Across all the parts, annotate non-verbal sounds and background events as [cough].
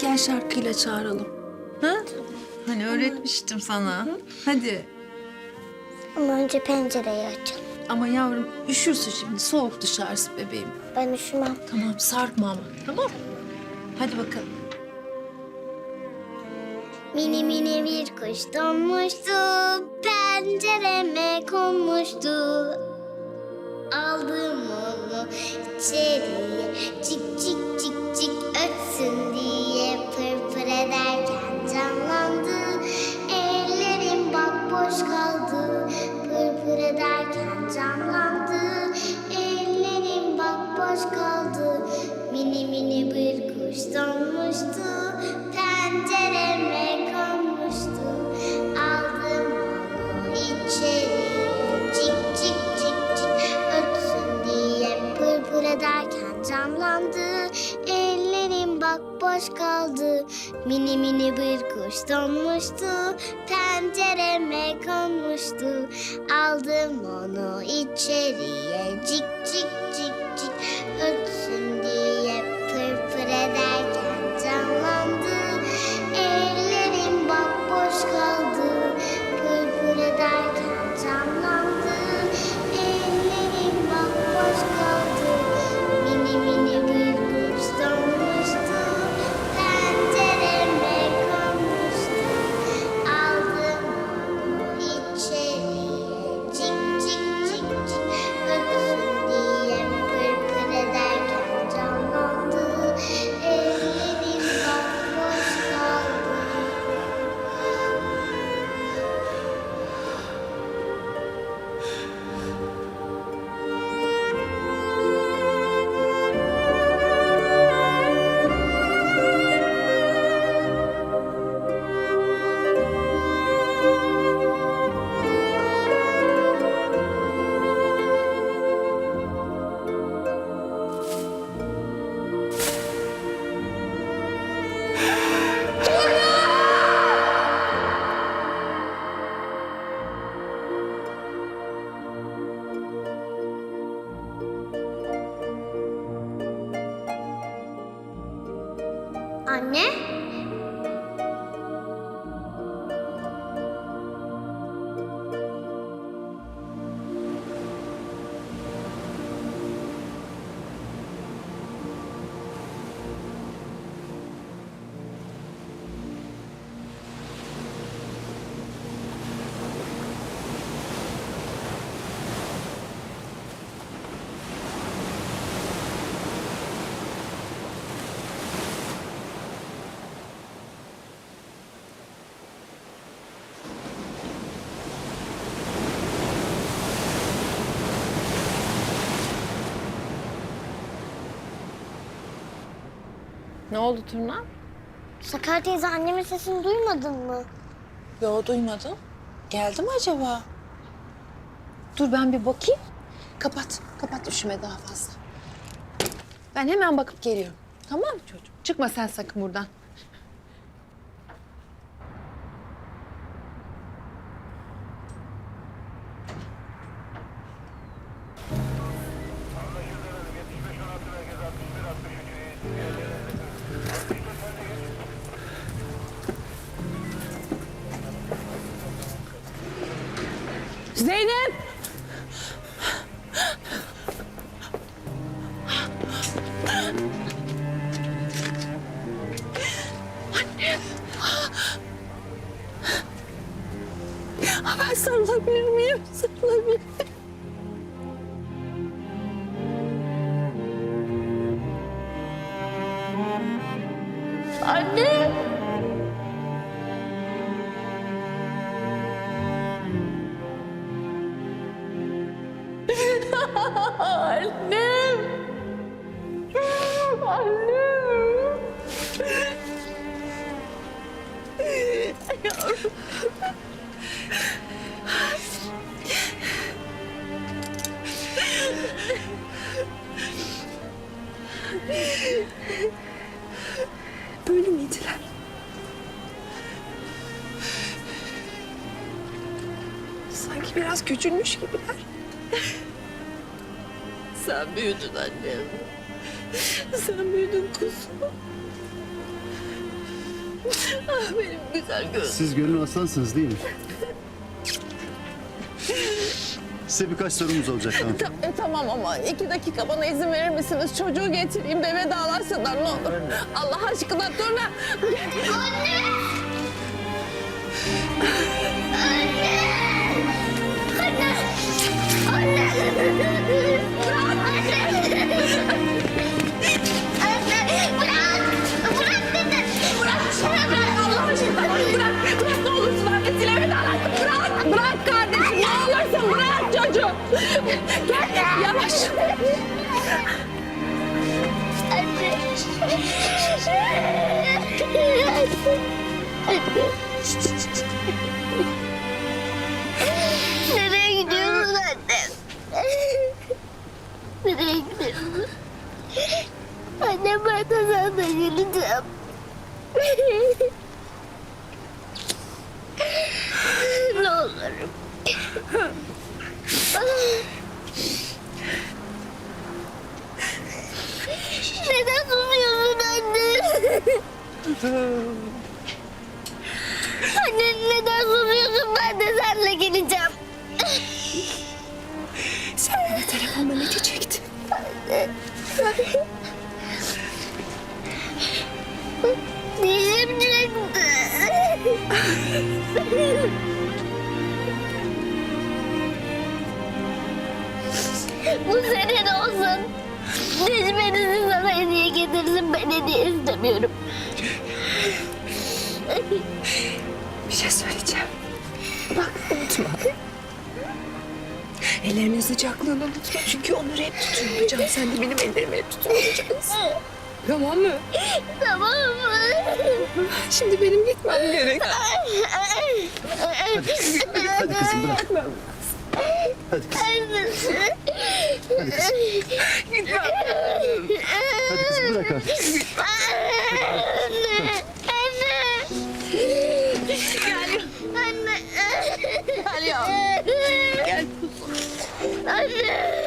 gel şarkıyla çağıralım. Ha? Hani öğretmiştim sana. Hadi. Ama önce pencereyi açalım. Ama yavrum üşürsün şimdi. Soğuk dışarısı bebeğim. Ben üşümem. Tamam sarkma ama. Tamam. Hadi bakalım. Mini mini bir kuş donmuştu, pencereme konmuştu. Aldım onu içeriye, cik cik cik cik donmuştu, pencereme konmuştu. Aldım onu içeriye, cik Ne oldu Turna? Sakar teyze annemin sesini duymadın mı? Yo duymadım. Geldi mi acaba? Dur ben bir bakayım. Kapat, kapat üşüme daha fazla. Ben hemen bakıp geliyorum. Tamam mı çocuğum? Çıkma sen sakın buradan. Zeynep! Anne! Ben sarılabilir miyim? Sarılabilir miyim? Küçülmüş gibiler. [laughs] Sen büyüdün annem. Sen büyüdün kuzum. Ah benim güzel gözüm. Siz gönül aslansınız değil mi? Size birkaç sorumuz olacak tamam. Ta- e, tamam ama iki dakika bana izin verir misiniz? Çocuğu getireyim de vedalaşsınlar ne olur. Allah aşkına dur lan. Anne [laughs] bırak. Gel yavaş. Nereye ben sana geleceğim. ne olurum. Neden susuyorsun anne? Anne neden susuyorsun? Ben de seninle Sıcaklığını unutma. Çünkü onları hep tutuyor olacağım. Sen de benim ellerimi hep tutuyor olacaksın. Tamam mı? Tamam mı? Şimdi benim gitmem gerek. Hadi kızım bırak. Hadi kızım. Hadi kızım. Hadi kızım bırak artık. Anne. Anne.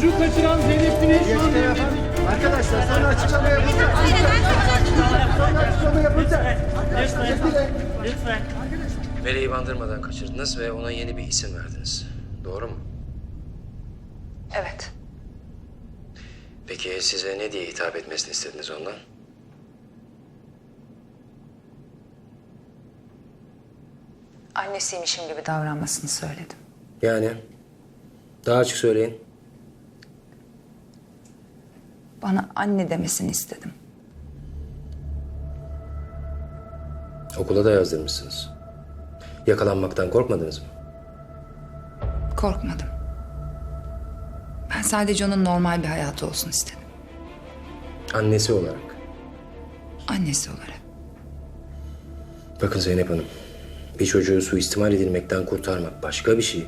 Çocuğu kaçıran Zeynep şu an Arkadaşlar sonra açıklama yapılacak. Sonra açıklama yapılacak. Lütfen. Meleği bandırmadan kaçırdınız ve ona yeni bir isim verdiniz. Doğru mu? Evet. Peki size ne diye hitap etmesini istediniz ondan? Annesiymişim gibi davranmasını söyledim. Yani daha açık söyleyin. Bana anne demesini istedim. Okula da yazdırmışsınız. Yakalanmaktan korkmadınız mı? Korkmadım. Ben sadece onun normal bir hayatı olsun istedim. Annesi olarak. Annesi olarak. Bakın Zeynep Hanım. Bir çocuğu suistimal edilmekten kurtarmak başka bir şey.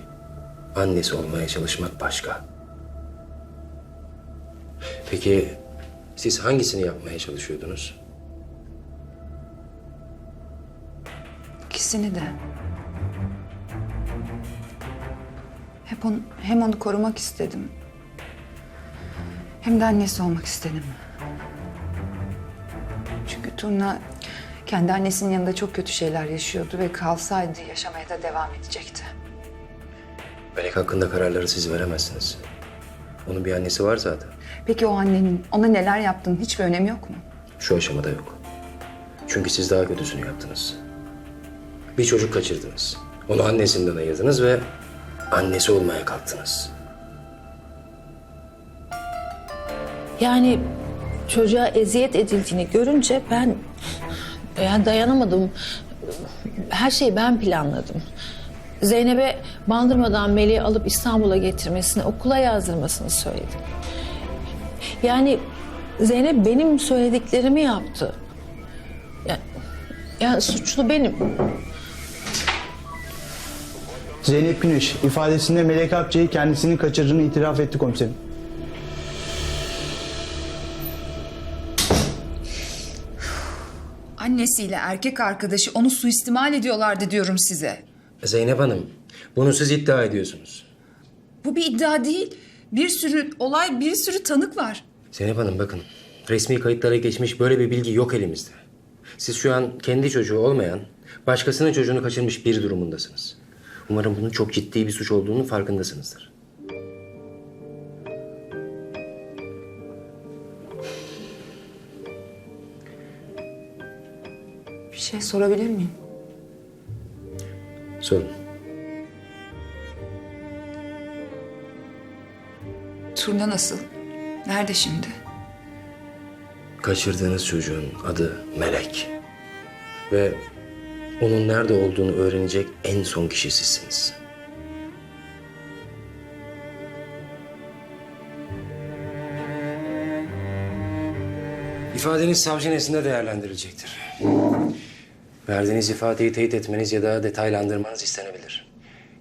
Annesi olmaya çalışmak başka. Peki siz hangisini yapmaya çalışıyordunuz? İkisini de. Hep onu, hem onu korumak istedim. Hem de annesi olmak istedim. Çünkü Turna kendi annesinin yanında çok kötü şeyler yaşıyordu ve kalsaydı yaşamaya da devam edecekti. Melek hakkında kararları siz veremezsiniz. Onun bir annesi var zaten. Peki o annenin ona neler yaptığının hiçbir önemi yok mu? Şu aşamada yok. Çünkü siz daha kötüsünü yaptınız. Bir çocuk kaçırdınız. Onu annesinden ayırdınız ve annesi olmaya kalktınız. Yani çocuğa eziyet edildiğini görünce ben yani dayanamadım. Her şeyi ben planladım. Zeynep'e bandırmadan Melih'i alıp İstanbul'a getirmesini, okula yazdırmasını söyledim. Yani Zeynep benim söylediklerimi yaptı. Yani, yani suçlu benim. Zeynep Güneş ifadesinde Melek Akçay'ı kendisinin kaçırdığını itiraf etti komiserim. Annesiyle erkek arkadaşı onu suistimal ediyorlardı diyorum size. Zeynep Hanım, bunu siz iddia ediyorsunuz. Bu bir iddia değil. Bir sürü olay, bir sürü tanık var. Zeynep Hanım bakın, resmi kayıtlara geçmiş böyle bir bilgi yok elimizde. Siz şu an kendi çocuğu olmayan, başkasının çocuğunu kaçırmış bir durumundasınız. Umarım bunun çok ciddi bir suç olduğunu farkındasınızdır. Bir şey sorabilir miyim? Sorun. Turna nasıl? Nerede şimdi? Kaçırdığınız çocuğun adı Melek. Ve onun nerede olduğunu öğrenecek en son kişi sizsiniz. İfadeniz savcı nezdinde değerlendirilecektir. Verdiğiniz ifadeyi teyit etmeniz ya da detaylandırmanız istenebilir.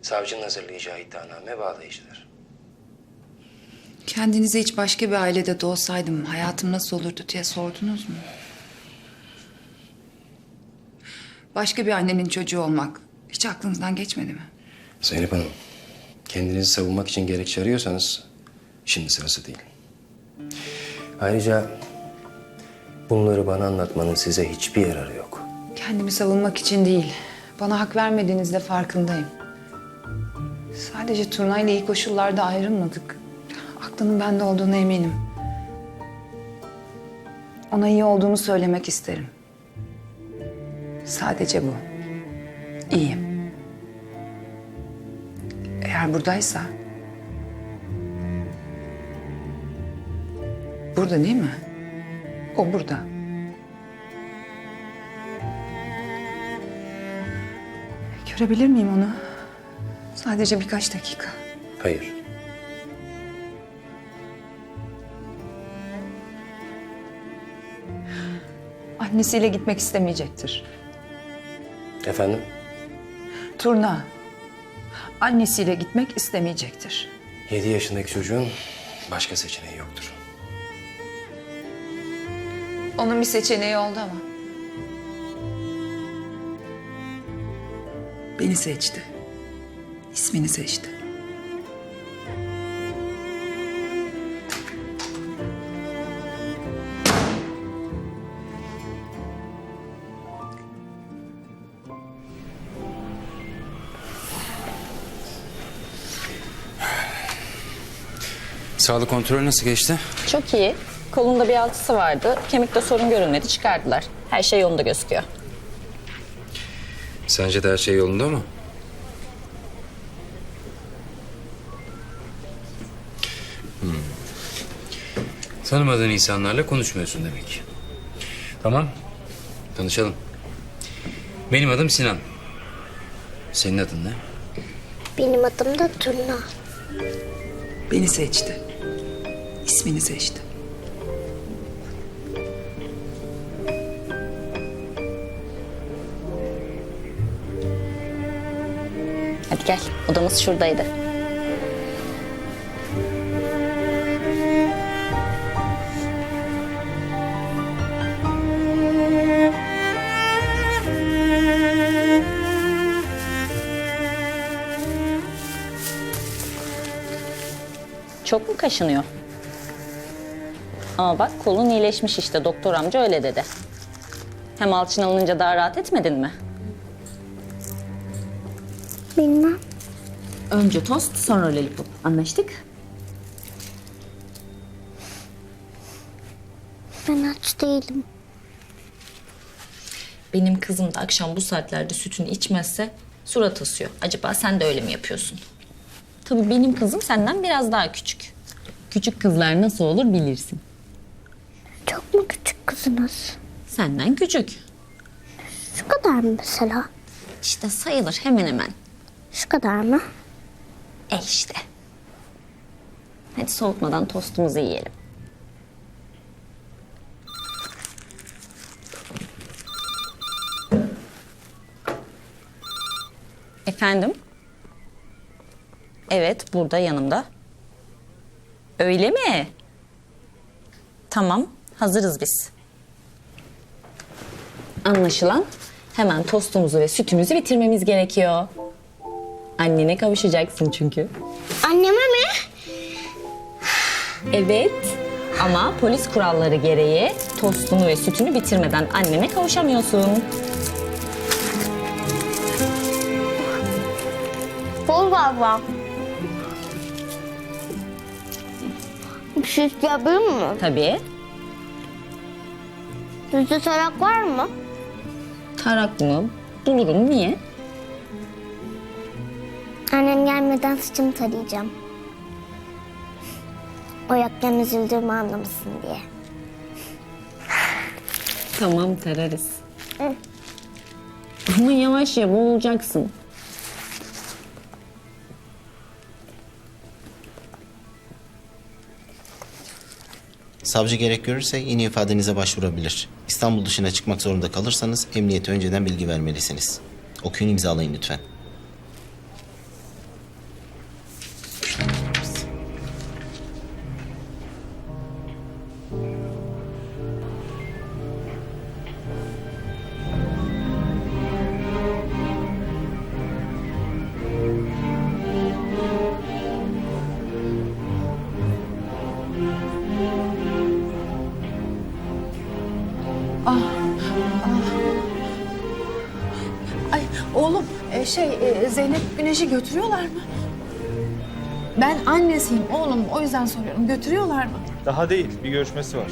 Savcının hazırlayacağı iddianame bağlayıcıdır. Kendinize hiç başka bir ailede doğsaydım hayatım nasıl olurdu diye sordunuz mu? Başka bir annenin çocuğu olmak hiç aklınızdan geçmedi mi? Zeynep Hanım, kendinizi savunmak için gerekçe arıyorsanız şimdi sırası değil. Ayrıca bunları bana anlatmanın size hiçbir yararı yok. Kendimi savunmak için değil. Bana hak vermediğinizde farkındayım. Sadece Turna ile iyi koşullarda ayrılmadık. Aklının bende olduğuna eminim. Ona iyi olduğumu söylemek isterim. Sadece bu. İyiyim. Eğer buradaysa... Burada değil mi? O burada. Görebilir miyim onu? Sadece birkaç dakika. Hayır. Annesiyle gitmek istemeyecektir. Efendim? Turna annesiyle gitmek istemeyecektir. Yedi yaşındaki çocuğun başka seçeneği yoktur. Onun bir seçeneği oldu ama. Beni seçti. İsmini seçti. Sağlık kontrolü nasıl geçti? Çok iyi. Kolunda bir altısı vardı. Kemikte sorun görünmedi. Çıkardılar. Her şey yolunda gözüküyor. Sence de her şey yolunda mı? Hmm. Tanımadığın insanlarla konuşmuyorsun demek. Tamam. Tanışalım. Benim adım Sinan. Senin adın ne? Benim adım da Turna. Beni seçti. İsmini seçti. Hadi gel. Odamız şuradaydı. Çok mu kaşınıyor? Ama bak kolun iyileşmiş işte. Doktor amca öyle dedi. Hem alçın alınınca daha rahat etmedin mi? Bilmem. Önce tost, sonra lollipop. Anlaştık? Ben aç değilim. Benim kızım da akşam bu saatlerde sütünü içmezse surat asıyor. Acaba sen de öyle mi yapıyorsun? Tabii benim kızım senden biraz daha küçük. Küçük kızlar nasıl olur bilirsin. Çok mu küçük kızınız? Senden küçük. Şu kadar mı mesela? İşte sayılır hemen hemen. Şu kadar mı? E işte. Hadi soğutmadan tostumuzu yiyelim. Efendim? Evet, burada yanımda. Öyle mi? Tamam, hazırız biz. Anlaşılan hemen tostumuzu ve sütümüzü bitirmemiz gerekiyor. Annene kavuşacaksın çünkü. Anneme mi? Evet. Ama polis kuralları gereği tostunu ve sütünü bitirmeden annene kavuşamıyorsun. Bol galiba. Bir şey isteyebilir mi? Tabii. Sizde tarak var mı? Tarak mı? Bulurum. Niye? Annem gelmeden saçımı tarayacağım. O yokken üzüldüğümü anlamasın diye. Tamam tararız. Ama yavaş ya boğulacaksın. Savcı gerek görürse yine ifadenize başvurabilir. İstanbul dışına çıkmak zorunda kalırsanız emniyete önceden bilgi vermelisiniz. Okuyun imzalayın lütfen. Ay oğlum e, şey e, Zeynep Güneş'i götürüyorlar mı? Ben annesiyim oğlum o yüzden soruyorum. Götürüyorlar mı? Daha değil, bir görüşmesi var.